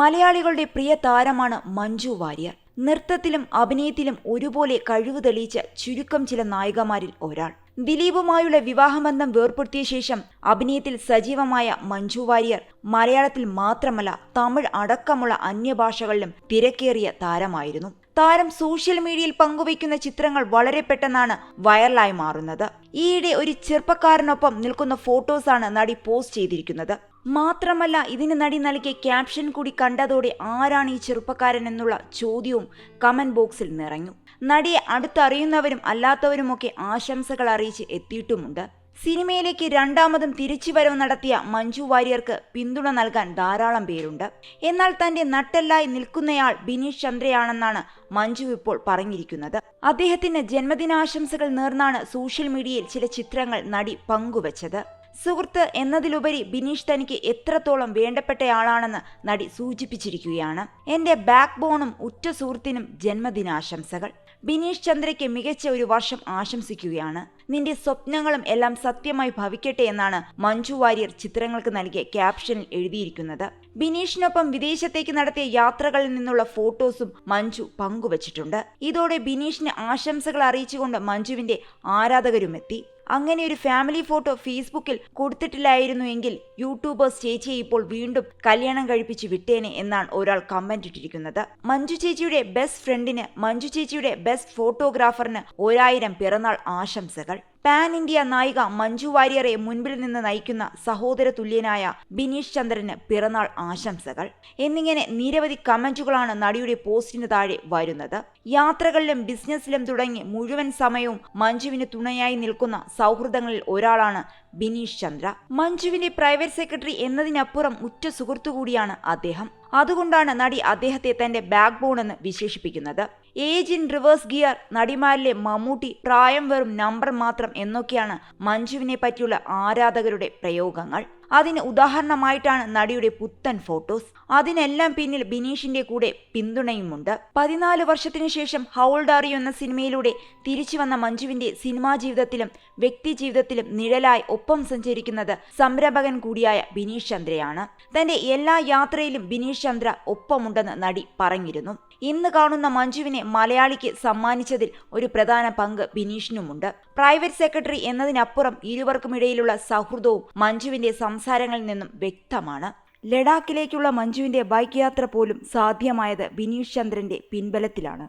മലയാളികളുടെ പ്രിയ താരമാണ് മഞ്ജു വാര്യർ. നൃത്തത്തിലും അഭിനയത്തിലും ഒരുപോലെ കഴിവ് തെളിയിച്ച ചുരുക്കം ചില നായികമാരിൽ ഒരാൾ. ദിലീപുമായുള്ള വിവാഹബന്ധം വേർപ്പെടുത്തിയ ശേഷം അഭിനയത്തിൽ സജീവമായ മഞ്ജു വാര്യർ മലയാളത്തിൽ മാത്രമല്ല തമിഴ് അടക്കമുള്ള അന്യഭാഷകളിലും തിരക്കേറിയ താരമായിരുന്നു. താരം സോഷ്യൽ മീഡിയയിൽ പങ്കുവയ്ക്കുന്ന ചിത്രങ്ങൾ വളരെ പെട്ടെന്നാണ് വൈറലായി മാറുന്നത്. ഈയിടെ ഒരു ചെറുപ്പക്കാരനൊപ്പം നിൽക്കുന്ന ഫോട്ടോസാണ് നടി പോസ്റ്റ് ചെയ്തിരിക്കുന്നത്. മാത്രമല്ല ഇതിന് നടി നൽകിയ ക്യാപ്ഷൻ കൂടി കണ്ടതോടെ ആരാണ് ഈ ചെറുപ്പക്കാരൻ എന്നുള്ള ചോദ്യവും കമന്റ് ബോക്സിൽ നിറഞ്ഞു. നടിയെ അടുത്തറിയുന്നവരും അല്ലാത്തവരുമൊക്കെ ആശംസകൾ അറിയിച്ച് എത്തിയിട്ടുമുണ്ട്. സിനിമയിലേക്ക് രണ്ടാമതും തിരിച്ചുവരവ് നടത്തിയ മഞ്ജു വാര്യർക്ക് പിന്തുണ നൽകാൻ ധാരാളം പേരുണ്ട്. എന്നാൽ തന്റെ നട്ടെല്ലായി നിൽക്കുന്നയാൾ ബിനീഷ് ചന്ദ്രയാണെന്നാണ് മഞ്ജു ഇപ്പോൾ പറഞ്ഞിരിക്കുന്നത്. അദ്ദേഹത്തിന് ജന്മദിനാശംസകൾ നേർന്നാണ് സോഷ്യൽ മീഡിയയിൽ ചില ചിത്രങ്ങൾ നടി പങ്കുവച്ചത്. സുഹൃത്ത് എന്നതിലുപരി ബിനീഷ് തനിക്ക് എത്രത്തോളം വേണ്ടപ്പെട്ടയാളാണെന്ന് നടി സൂചിപ്പിച്ചിരിക്കുകയാണ്. എന്റെ ബാക്ക് ബോണും ഉറ്റ സുഹൃത്തിനും ജന്മദിനാശംസകൾ. ബിനീഷ് ചന്ദ്രയ്ക്ക് മികച്ച ഒരു വർഷം ആശംസിക്കുകയാണ്. നിന്റെ സ്വപ്നങ്ങളും എല്ലാം സത്യമായി ഭവിക്കട്ടെ എന്നാണ് മഞ്ജു വാര്യർ ചിത്രങ്ങൾക്ക് നൽകിയ ക്യാപ്ഷനിൽ എഴുതിയിരിക്കുന്നത്. ബിനീഷിനൊപ്പം വിദേശത്തേക്ക് നടത്തിയ യാത്രകളിൽ നിന്നുള്ള ഫോട്ടോസും മഞ്ജു പങ്കുവച്ചിട്ടുണ്ട്. ഇതോടെ ബിനീഷിന് ആശംസകൾ അറിയിച്ചുകൊണ്ട് മഞ്ജുവിന്റെ ആരാധകരുമെത്തി. അങ്ങനെ ഒരു ഫാമിലി ഫോട്ടോ ഫേസ്ബുക്കിൽ കൊടുത്തിട്ടില്ലായിരുന്നു എങ്കിൽ യൂട്യൂബേഴ്സ് ചേച്ചിയെ ഇപ്പോൾ വീണ്ടും കല്യാണം കഴിപ്പിച്ച് വിട്ടേനെ എന്നാണ് ഒരാൾ കമന്റ് ഇട്ടിരിക്കുന്നത്. മഞ്ജു ചേച്ചിയുടെ ബെസ്റ്റ് ഫ്രണ്ടിന് മഞ്ജു ചേച്ചിയുടെ ബെസ്റ്റ് ഫോട്ടോഗ്രാഫറിന് ഒരായിരം പിറന്നാൾ ആശംസകൾ. പാൻ ഇന്ത്യ നായിക മഞ്ജു വാര്യറെ മുൻപിൽ നിന്ന് നയിക്കുന്ന സഹോദര തുല്യനായ ബിനീഷ് ചന്ദ്രന് പിറന്നാൾ ആശംസകൾ. എന്നിങ്ങനെ നിരവധി കമന്റുകളാണ് നടിയുടെ പോസ്റ്റിന് താഴെ വരുന്നത്. യാത്രകളിലും ബിസിനസ്സിലും തുടങ്ങി മുഴുവൻ സമയവും മഞ്ജുവിന് തുണയായി നിൽക്കുന്ന സൗഹൃദങ്ങളിൽ ഒരാളാണ് ബിനീഷ് ചന്ദ്ര. മഞ്ജുവിന്റെ പ്രൈവറ്റ് സെക്രട്ടറി എന്നതിനപ്പുറം ഉറ്റ സുഹൃത്തു കൂടിയാണ് അദ്ദേഹം. അതുകൊണ്ടാണ് നടി അദ്ദേഹത്തെ തന്റെ ബാക്ക് ബോൺ എന്ന് വിശേഷിപ്പിക്കുന്നത്. ഏജ് ഇൻ റിവേഴ്സ് ഗിയർ നടിമാരിലെ മമ്മൂട്ടി പ്രായം വെറും നമ്പർ മാത്രം എന്നൊക്കെയാണ് മഞ്ജുവിനെ പറ്റിയുള്ള ആരാധകരുടെ പ്രയോഗങ്ങൾ. അതിന് ഉദാഹരണമായിട്ടാണ് നടിയുടെ പുത്തൻ ഫോട്ടോസ്. അതിനെല്ലാം പിന്നിൽ ബിനീഷിന്റെ കൂടെ പിന്തുണയുമുണ്ട്. പതിനാല് വർഷത്തിനു ശേഷം ഹൗൾഡാറിയോ എന്ന സിനിമയിലൂടെ തിരിച്ചു വന്ന മഞ്ജുവിന്റെ സിനിമാ ജീവിതത്തിലും വ്യക്തി ജീവിതത്തിലും നിഴലായി ഒപ്പം സഞ്ചരിക്കുന്നത് സംരംഭകൻ കൂടിയായ ബിനീഷ് ചന്ദ്രയാണ്. തന്റെ എല്ലാ യാത്രയിലും ബിനീഷ് ചന്ദ്ര ഒപ്പമുണ്ടെന്ന് നടി പറഞ്ഞിരുന്നു. ഇന്ന് കാണുന്ന മഞ്ജുവിനെ മലയാളിക്ക് സമ്മാനിച്ചതിൽ ഒരു പ്രധാന പങ്ക് ബിനീഷിനുമുണ്ട്. പ്രൈവറ്റ് സെക്രട്ടറി എന്നതിനപ്പുറം ഇരുവർക്കുമിടയിലുള്ള സൗഹൃദവും മഞ്ജുവിന്റെ സംസാരങ്ങളിൽ നിന്നും വ്യക്തമാണ്. ലഡാക്കിലേക്കുള്ള മഞ്ജുവിന്റെ ബൈക്ക് യാത്ര പോലും സാധ്യമായത് ബിനീഷ് ചന്ദ്രന്റെ പിൻബലത്തിലാണ്.